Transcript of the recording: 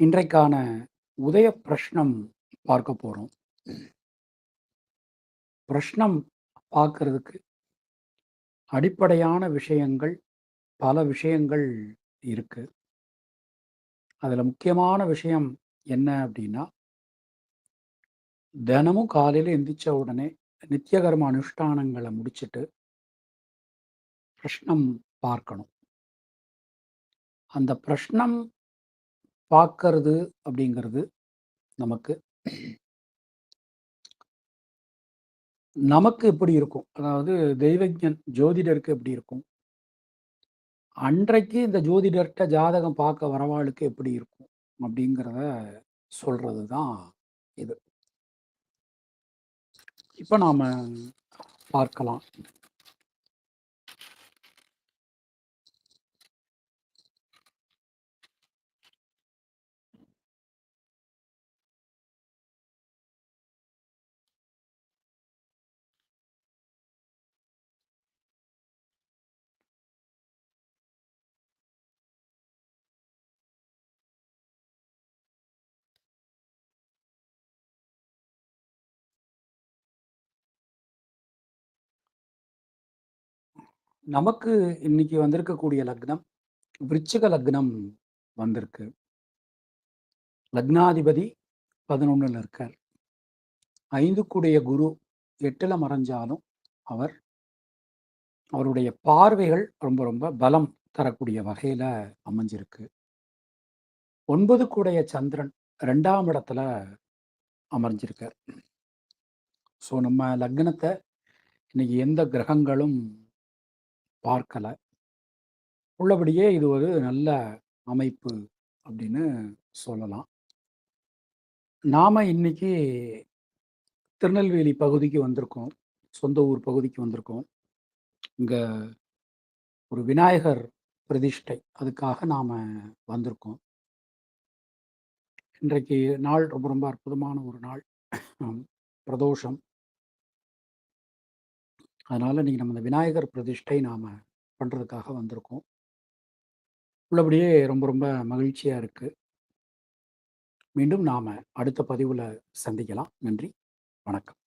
இன்றைக்கான உதய பிரஷ்னம் பார்க்க போறோம். பிரஷ்னம் பார்க்கறதுக்கு அடிப்படையான விஷயங்கள், பல விஷயங்கள் இருக்கு. அதுல முக்கியமான விஷயம் என்ன அப்படின்னா தினமும் காலையில எந்திரிச்ச உடனே நித்தியகர்ம அனுஷ்டானங்களை முடிச்சுட்டு பிரஷ்னம் பார்க்கணும். அந்த பிரஷ்னம் பார்க்கறது அப்படிங்கிறது நமக்கு நமக்கு எப்படி இருக்கும்? அதாவது தெய்வஜன் ஜோதிடருக்கு எப்படி இருக்கும்? அன்றைக்கு இந்த ஜோதிடர்கிட்ட ஜாதகம் பார்க்க வரவாளுக்கு எப்படி இருக்கும்? அப்படிங்கிறத சொல்றது தான் இது. இப்போ நாம பார்க்கலாம். நமக்கு இன்னைக்கு வந்திருக்கக்கூடிய லக்னம், விருச்சிக லக்னம் வந்திருக்கு. லக்னாதிபதி 11ல இருக்கார். 5க்குடைய குரு எட்டில் மறைஞ்சாலும், அவர் அவருடைய பார்வைகள் ரொம்ப ரொம்ப பலம் தரக்கூடிய வகையில அமைஞ்சிருக்கு. ஒன்பது கூடைய சந்திரன் ரெண்டாம் இடத்துல அமர்ந்திருக்கார். ஸோ நம்ம லக்னத்தை இன்னைக்கு எந்த கிரகங்களும் பார்க்கலை உள்ளபடியே இது ஒரு நல்ல அமைப்பு அப்படின்னு சொல்லலாம். நாம் இன்னைக்கு திருநெல்வேலி பகுதிக்கு வந்திருக்கோம். சொந்த ஊர் பகுதிக்கு வந்திருக்கோம். இங்கே ஒரு விநாயகர் பிரதிஷ்டை. அதுக்காக நாம் வந்திருக்கோம். இன்றைக்கு நாள் ரொம்ப ரொம்ப அற்புதமான ஒரு நாள். பிரதோஷம். அதனால் இன்னைக்கு நம்ம இந்த விநாயகர் பிரதிஷ்டை நாம் பண்ணுறதுக்காக வந்திருக்கோம். உள்ளபடியே ரொம்ப ரொம்ப மகிழ்ச்சியாக இருக்குது மீண்டும் நாம் அடுத்த பதிவில் சந்திக்கலாம். நன்றி. வணக்கம்.